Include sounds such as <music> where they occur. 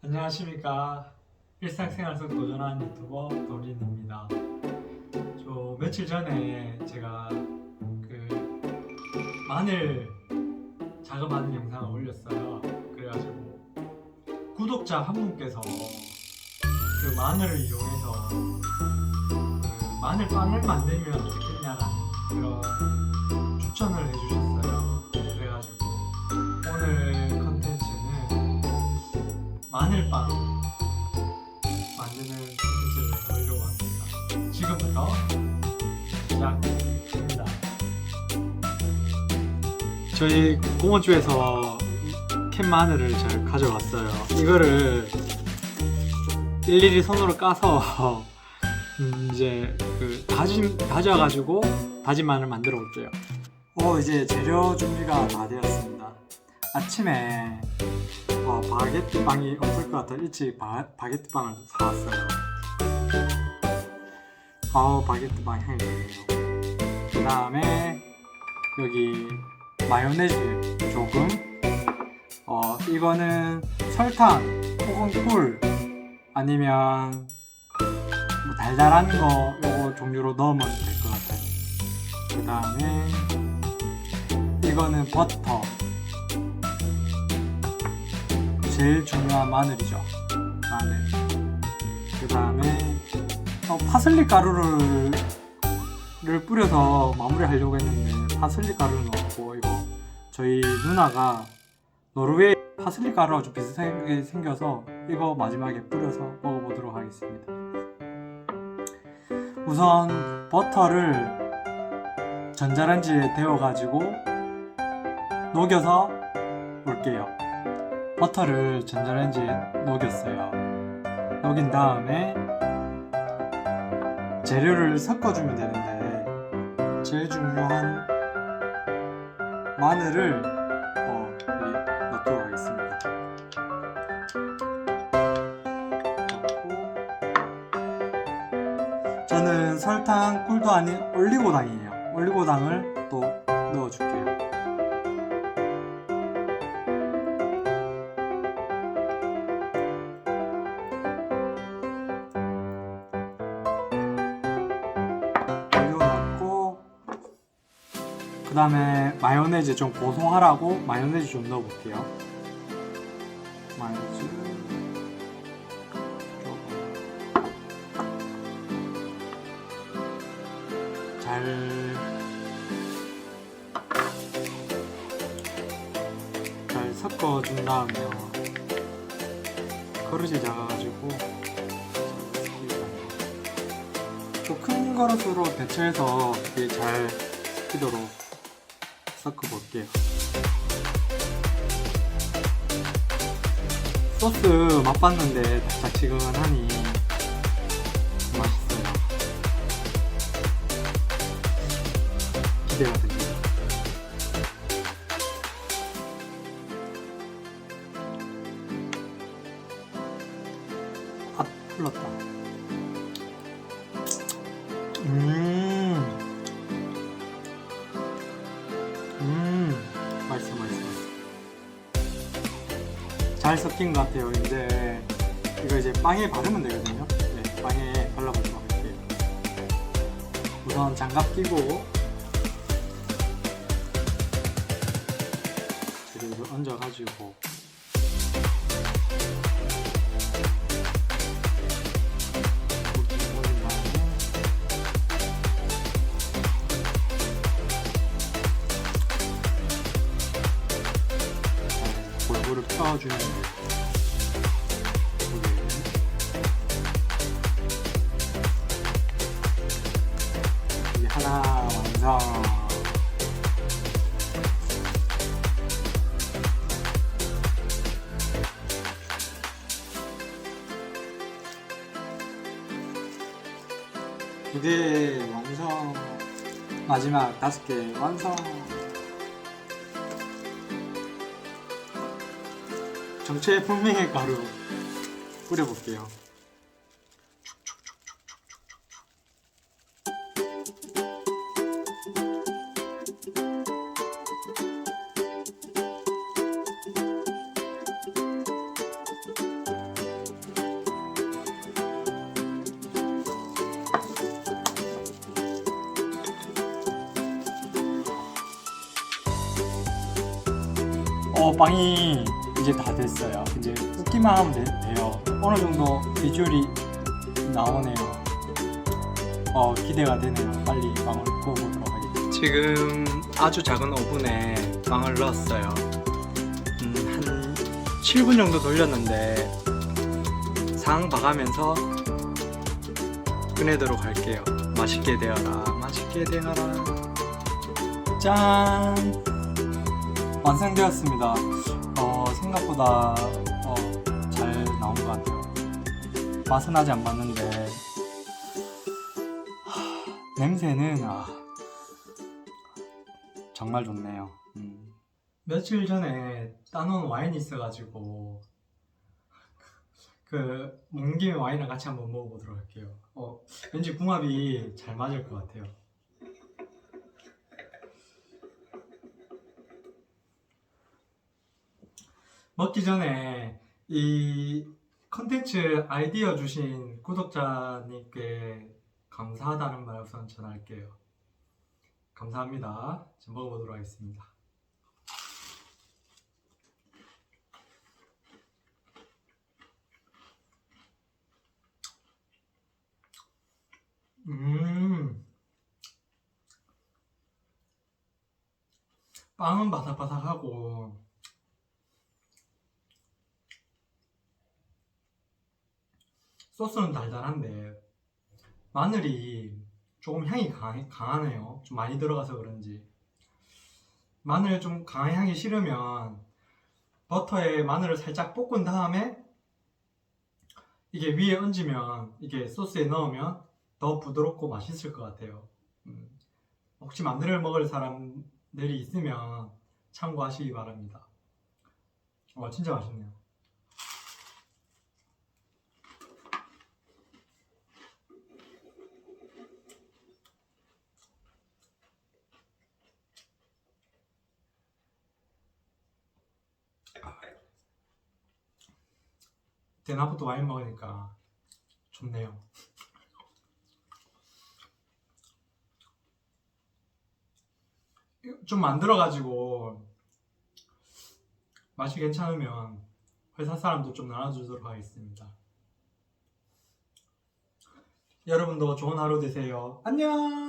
안녕하십니까. 일상생활 속 도전하는 유튜버 도린입니다. 저 며칠 전에 제가 그 마늘 작업하는 영상을 올렸어요. 그래가지고 구독자 한 분께서 그 마늘을 이용해서 그 마늘빵을 만들면 어떻겠냐라는 그런 마늘빵 만드는 컨텐츠를 해보려고 합니다. 지금부터 시작합니다. 저희 공원주에서 캔 마늘을 잘 가져왔어요. 이거를 일일이 손으로 까서 <laughs> 음, 이제 그 다짐 다져가지고 다진 마늘 만들어 볼게요. 어 이제 재료 준비가 다 되었습니다. 아침에 어, 바게트 빵이 없을 것 같아 일찍 바, 바게트 빵을 사왔어요. 아우 바게트 빵 향이 좋네요. 그 다음에 여기 마요네즈 조금. 어 이거는 설탕 혹은 꿀 아니면 뭐 달달한 거 요거 종류로 넣으면 될 것 같아요. 그 다음에 이거는 버터. 제일 중요한 마늘이죠. 마늘. 그 다음에 어, 파슬리 가루를 를 뿌려서 마무리하려고 했는데 파슬리 가루는 없고 이거 저희 누나가 노르웨이 파슬리 가루와 좀 비슷하게 생겨서 이거 마지막에 뿌려서 먹어보도록 하겠습니다. 우선 버터를 전자레인지에 데워가지고 녹여서 올게요. 버터를 전자레인지에 녹였어요. 녹인 다음에 재료를 섞어주면 되는데 제일 중요한 마늘을 어, 넣도록 하겠습니다. 저는 설탕, 꿀도 아닌 올리고당이에요. 올리고당을 다음에 마요네즈 좀 고소하라고 마요네즈 좀 넣어볼게요. 마요네즈. 조금. 잘. 잘 섞어준 다음에요 그릇이 작아가지고 또 큰 그릇으로 대체해서 이게 잘 섞이도록 섞어볼게요. 소스 맛봤는데 달짝지근하니 맛있어요. 기대가 됩니다. 아, 흘렀다. 잘 섞인 것 같아요. 이제 이거 이제 빵에 바르면 되거든요. 네, 빵에 발라보도록 할게요. 우선 장갑 끼고 재료를 얹어가지고 펴주는 이게 하나 완성 두개 완성 마지막 다섯 개 완성 정체 분명의 가루 뿌려볼게요. 어, 빵이 이제 다 됐어요. 이제 굽기만 하면 돼, 돼요. 어느 정도 비주얼이 나오네요. 어 기대가 되네요. 빨리 빵을 구워보도록 하겠습니다. 지금 아주 작은 오븐에 빵을 넣었어요. 음, 한 7분 정도 돌렸는데 상 봐가면서 꺼내도록 할게요. 맛있게 되어라, 맛있게 되어라. 짠! 완성되었습니다. 어, 생각보다 어, 잘 나온 것 같아요. 맛은 아직 안 봤는데 하, 냄새는 아, 정말 좋네요. 음. 며칠 전에 따놓은 와인이 있어가지고 그 먹는 김에 와인이랑 같이 한번 먹어보도록 할게요. 어, 왠지 궁합이 잘 맞을 것 같아요. 먹기 전에 이 컨텐츠 아이디어 주신 구독자님께 감사하다는 말 우선 전할게요. 감사합니다. 지금 먹어보도록 하겠습니다. 음. 빵은 바삭바삭하고 소스는 달달한데 마늘이 조금 향이 강, 강하네요. 좀 많이 들어가서 그런지 마늘 좀 강한 향이 싫으면 버터에 마늘을 살짝 볶은 다음에 이게 위에 얹으면 이게 소스에 넣으면 더 부드럽고 맛있을 것 같아요. 음, 혹시 마늘을 먹을 사람들이 있으면 참고하시기 바랍니다. 와 진짜 맛있네요. 대나부터 와인 먹으니까 좋네요. <laughs> 좀 만들어가지고 맛이 괜찮으면 회사 사람도 좀 나눠주도록 하겠습니다. 여러분도 좋은 하루 되세요. 안녕!